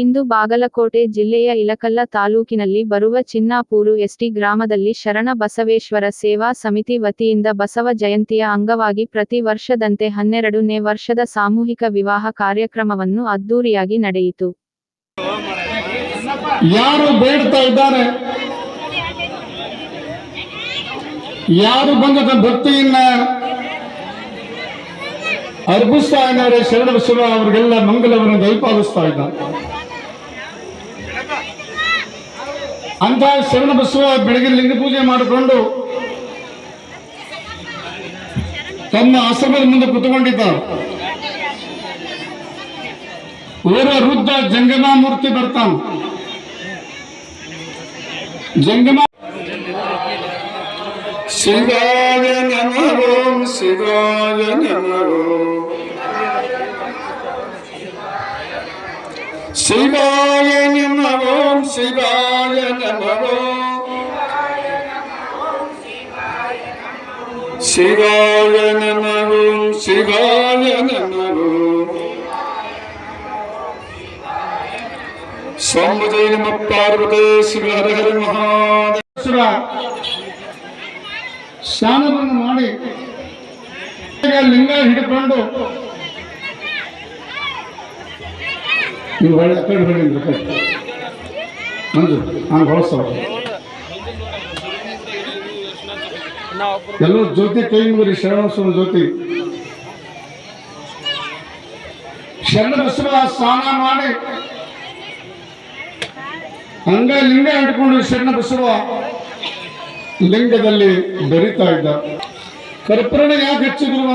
ಇಂದು ಬಾಗಲಕೋಟೆ ಜಿಲ್ಲೆಯ ಇಲಕಲ್ಲ ತಾಲೂಕಿನಲ್ಲಿ ಬರುವ ಚಿನ್ನಾಪೂರು ಎಸ್ಟಿ ಗ್ರಾಮದಲ್ಲಿ ಶರಣ ಬಸವೇಶ್ವರ ಸೇವಾ ಸಮಿತಿ ವತಿಯಿಂದ ಬಸವ ಜಯಂತಿಯ ಅಂಗವಾಗಿ ಪ್ರತಿ ವರ್ಷದಂತೆ ಹನ್ನೆರಡನೇ ವರ್ಷದ ಸಾಮೂಹಿಕ ವಿವಾಹ ಕಾರ್ಯಕ್ರಮವನ್ನು ಅದ್ದೂರಿಯಾಗಿ ನಡೆಯಿತು. ಯಾರು ಬೇಡ್ತಾ ಇದ್ದಾರೆ? ಯಾರು ಬಂದ ಭಕ್ತಿಯನ್ನ ಅರ್ಪಿಸ್ತಾ ಇದ್ದಾರೆ ಶರಣ ಬಸವ ಅವರಿಗೆಲ್ಲ ಮಂಗಲವನ್ನು ದಯಪಾಲಿಸ್ತಾ ಇದ್ದಾರೆ. ಅಂತ ಶರಣ ಬಸವ ಬೆಳಗ್ಗೆ ಲಿಂಗ ಪೂಜೆ ಮಾಡಿಕೊಂಡು ತಮ್ಮ ಆಶ್ರಮದ ಮುಂದೆ ಕುತ್ಕೊಂಡಿದ್ದಾರೆ. ಊರ ವೃದ್ಧ ಜಂಗಮ ಮೂರ್ತಿ ಬರ್ತಾನೆ. ಜಂಗಮ శివాయ నమో శివాయ నమో. శివాయ నమో శివాయ నమో. శివాయ నమో శివాయ నమో. స్వామి నమ పార్వతే శివ హర ಸ್ನಾನವನ್ನು ಮಾಡಿ ಲಿಂಗ ಹಿಡ್ಕೊಂಡು ನೀವು ಹೊಳೆ ಕಡೆ ಹೊಳೆ ಮಂಜು, ನಾನು ಬಳಸ್ತಾವ ಎಲ್ಲರೂ ಜ್ಯೋತಿ, ಕೈ ಮುಗಿರಿ ಶರಣಬಸವನ ಜ್ಯೋತಿ. ಶರಣ ಬಸವ ಸ್ನಾನ ಮಾಡಿ ಹಂಗ ಲಿಂಗ ಹಿಡ್ಕೊಂಡು ಶರಣ ಬಸವ ಲಿಂಗದಲ್ಲಿ ಬೆರಿತಾ ಇದ್ದ. ಕರ್ಪೂರಣ ಯಾಕೆ ಹಚ್ಚಿದ್ರು